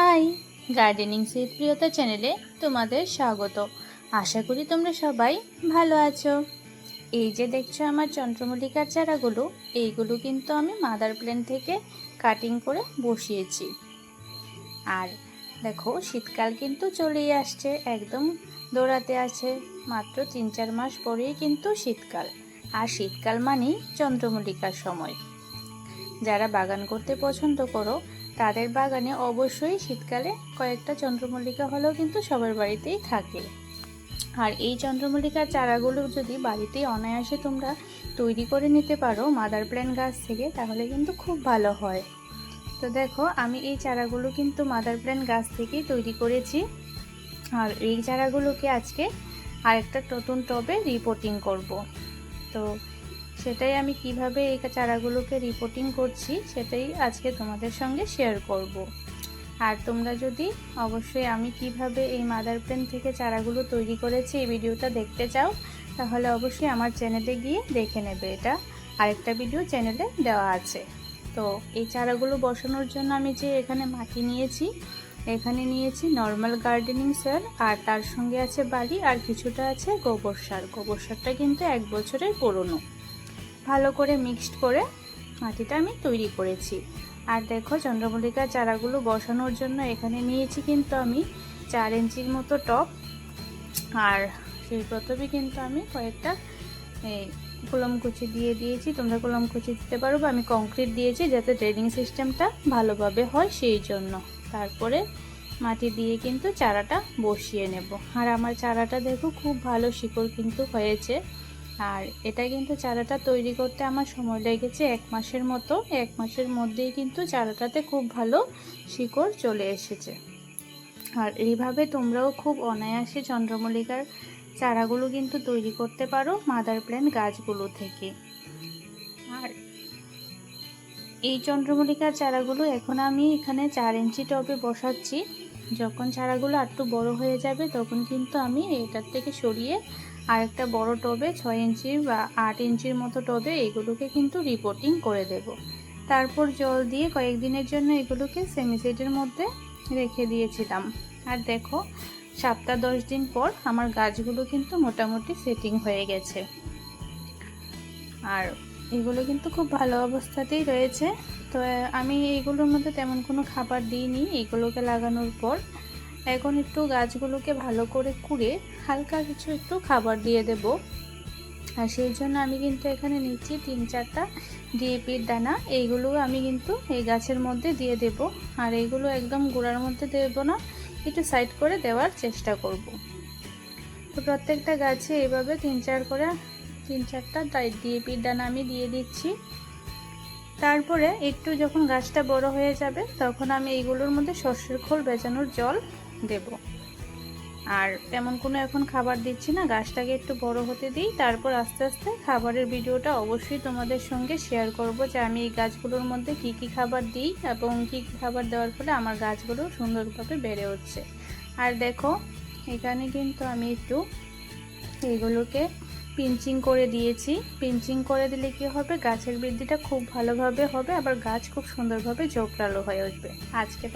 High gardening seat প্রিয়তা চ্যানেলে তোমাদের স্বাগত। আশা করি তোমরা সবাই ভালো আছো। এই যে দেখছ আমার চন্দ্রমল্লিকার চারাগুলো, এইগুলো কিন্তু আমি মাদার প্ল্যান থেকে কাটিং করে বসিয়েছি। আর দেখো, শীতকাল কিন্তু চলেই আসছে, একদম দৌড়াতে আছে, মাত্র তিন চার মাস পরেই কিন্তু শীতকাল। আর শীতকাল মানেই চন্দ্রমল্লিকার সময়। যারা বাগান করতে পছন্দ করো, তাদের বাগানে অবশ্যই শীতকালে কয়েকটা চন্দ্রমল্লিকা হলেও কিন্তু সবার বাড়িতেই থাকে। আর এই চন্দ্রমল্লিকার চারাগুলো যদি বাড়িতেই অনায়াসে তোমরা তৈরি করে নিতে পারো মাদার প্ল্যান গাছ থেকে, তাহলে কিন্তু খুব ভালো হয়। তো দেখো, আমি এই চারাগুলো কিন্তু মাদার প্ল্যান গাছ থেকেই তৈরি করেছি। আর এই চারাগুলোকে আজকে আরেকটা নতুন টবে রিপোর্টিং করব। তো সেটাই আমি কীভাবে এই চারাগুলোকে রিপোর্টিং করছি, সেটাই আজকে তোমাদের সঙ্গে শেয়ার করব। আর তোমরা যদি অবশ্যই আমি কীভাবে এই মাদার প্লেন থেকে চারাগুলো তৈরি করেছি এই ভিডিওটা দেখতে চাও, তাহলে অবশ্যই আমার চ্যানেলে গিয়ে দেখে নেবে এটা। আরেকটা ভিডিও চ্যানেলে দেওয়া আছে। তো এই চারাগুলো বসানোর জন্য আমি যে এখানে মাটি নিয়েছি, এখানে নিয়েছি নর্মাল গার্ডেনিং সার, আর তার সঙ্গে আছে বালি, আর কিছুটা আছে গোবর সার। গোবর সারটা কিন্তু এক বছরের পুরনো। ভালো করে মিক্সড করে মাটিটা আমি তৈরি করেছি। আর দেখো চন্দ্রমল্লিকার চারাগুলো বসানোর জন্য এখানে নিয়েছি কিন্তু আমি চার ইঞ্চির মতো টপ আর সেই প্রথমে কিন্তু আমি কয়েকটা এই কুচি দিয়ে দিয়েছি। তোমরা কুচি দিতে পারো বা আমি কংক্রিট দিয়েছি যাতে ড্রেনিং সিস্টেমটা ভালোভাবে হয় সেই জন্য। তারপরে মাটি দিয়ে কিন্তু চারাটা বসিয়ে নেব। আর আমার চারাটা দেখো খুব ভালো শিকড় কিন্তু হয়েছে। আর এটা কিন্তু চারাটা তৈরি করতে আমার সময় লেগেছে এক মাসের মতো। এক মাসের মধ্যেই কিন্তু চারাটাতে খুব ভালো শিকড় চলে এসেছে। আর এইভাবে তোমরাও খুব অনায়াসে চন্দ্রমল্লিকার চারাগুলো কিন্তু তৈরি করতে পারো মাদার প্ল্যান গাছগুলো থেকে। আর এই চন্দ্রমল্লিকার চারাগুলো এখন আমি এখানে চার ইঞ্চি টবে বসাচ্ছি। যখন চারাগুলো একটু বড় হয়ে যাবে তখন কিন্তু আমি এটার থেকে সরিয়ে আর একটা বড় টবে ছয় ইঞ্চির বা আট ইঞ্চির মতো টবে এগুলোকে কিন্তু রিপোর্টিং করে দেব। তারপর জল দিয়ে কয়েকদিনের জন্য এগুলোকে সেমিসেটের মধ্যে রেখে দিয়েছিলাম। আর দেখো সপ্তাহ দশ দিন পর আমার গাছগুলো কিন্তু মোটামুটি সেটিং হয়ে গেছে। আর এগুলো কিন্তু খুব ভালো অবস্থাতেই রয়েছে। তো, আমি এইগুলোর মধ্যে তেমন কোনো খাবার দিইনি। এগুলোকে লাগানোর পর এখন একটু গাছগুলোকে ভালো করে কুড়ে হালকা কিছু একটু খাবার দিয়ে দেব। আর সেই জন্য আমি কিন্তু এখানে নিচ্ছি তিন চারটা ডিএপির দানা। এইগুলো আমি কিন্তু এই গাছের মধ্যে দিয়ে দেব। আর এইগুলো একদম গোড়ার মধ্যে দেব না, একটু সাইড করে দেওয়ার চেষ্টা করব। তো প্রত্যেকটা গাছে এইভাবে তিন চার করে, তিন চারটা ডিএপির দানা আমি দিয়ে দিচ্ছি। তারপরে একটু যখন গাছটা বড় হয়ে যাবে, তখন আমি এইগুলোর মধ্যে শস্যের খোল বেচানোর জল দেব। আর তেমন কোনো এখন খাবার দিচ্ছি না, গাছটাকে একটু বড় হতে দিই, তারপর আস্তে আস্তে খাবারের ভিডিওটা অবশ্যই তোমাদের সঙ্গে শেয়ার করব যে আমি এই গাছগুলোর মধ্যে কি কি খাবার দিই এবং কি কী খাবার দেওয়ার ফলে আমার গাছগুলো সুন্দরভাবে বেড়ে উঠছে। আর দেখো, এখানে কিন্তু আমি একটু এইগুলোকে পিঞ্চিং করে দিয়েছি। পিঞ্চিং করে দিলে কি হবে? গাছের বৃদ্ধিটা খুব ভালোভাবে হবে, আবার গাছ খুব সুন্দরভাবে জোকরালো হয়ে উঠবে। আজকে